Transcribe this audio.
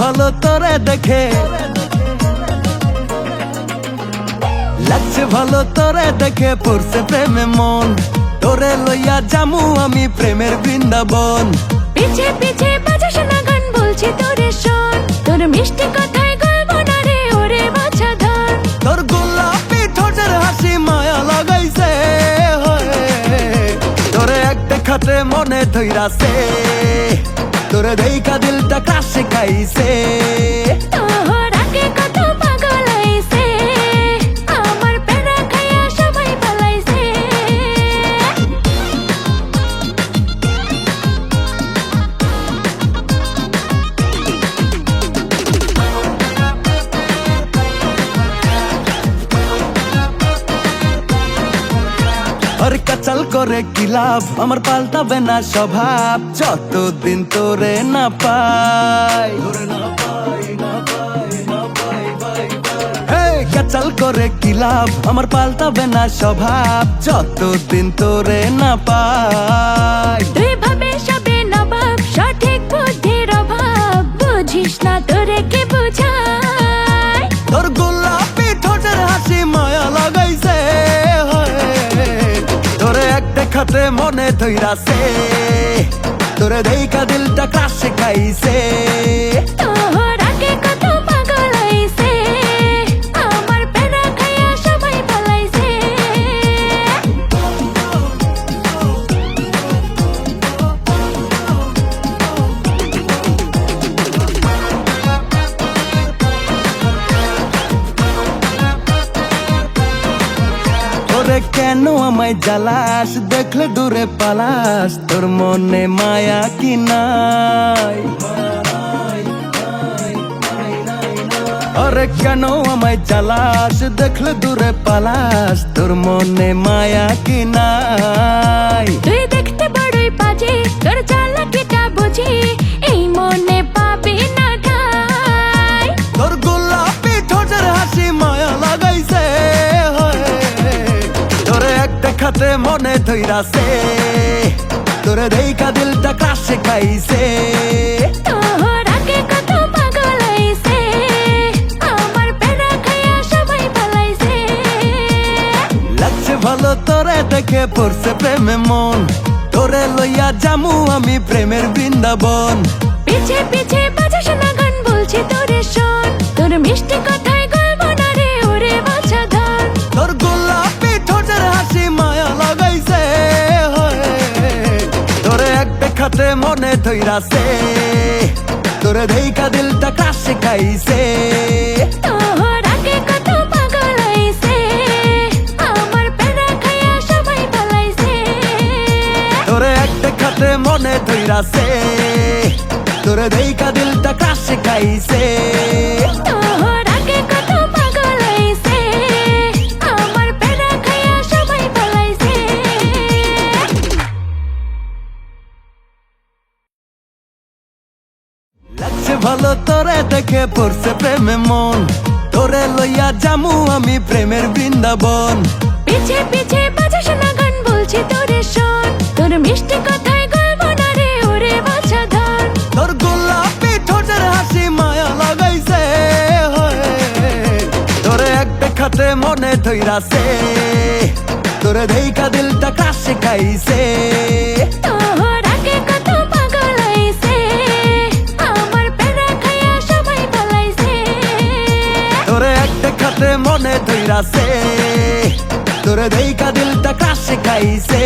ভালো তোরে দেখে। লাগছে ভালো তোরে দেখে পড়ছে প্রেমে মন। তোরে লইয়া জামু আমি প্রেমের বৃন্দাবন। পিছে পিছে বাজাস না গান বলছি তোরে শোন। তোর মিষ্টি কথায় গলবো না রে ওরে বাছা ধন। তোর গোলাপি ঠোঁটের হাসি মায়া লাগাইছে হয়ে। তোরে এক দেখাতে মনে ধৈরাছে। তোরে দেখা দিলটা কাশে খাইছে কাচাল করে কি লাভ? আমার পাল্টাবে না স্বভাব। যতদিন তোরে না পাই। কাচাল করে কি লাভ? আমার পাল্টাবে না স্বভাব। যতদিন তোরে না পাই। ভাবে সবে নবাব সঠিক বুদ্ধির অভাব। বুঝিস না তোরে কে বুঝায়? তোর এক মনে ধৈরাছে। তোরে দেখা দিলটা কাশে খাইছে কেন আমায় জ্বালাস? দেখলে দূরে পালাস। তোর মনে মায়া কি নাই? ওরে কেন আমায় জ্বালাস? দেখলে দূরে পালাস। তোর মনে মায়া কি নাই? ধৈরাছে তোরে দেখা দিলটা কাশে খাইছে। ভালো তোরে দেখে পড়ছে প্রেমে মন। তোরে লইয়া জামু আমি প্রেমের বৃন্দাবন। পিছে পিছে বাজাস না গান বলছি তোরে শোন। তোর মিষ্টি কথায় এক মনে ধৈরাছে। তোরে দেখা দিলটা কাশে খাইছে মনে ধৈরাছে। তোরে দেখা দিলটা কাশে খাইছে ভালো তোরে দেখে পড়ছে প্রেমে মন। তোরে লইয়া জামু আমি প্রেমের বৃন্দাবন। পিছে পিছে বাজাস না গান বলছি তোরে শোন। তোর মিষ্টি কথায় গলবো না রে ওরে বাছা ধন। তোর গোলাপি ঠোঁটের হাসি মায়া লাগাইছে। তোরে এক দেখাতে মনে ধৈরাছে। তোরে দেখা দিলটা কাশে খাইছে। রাসে তোরে দেইকা দিলটা ক্রাশে খাইছে।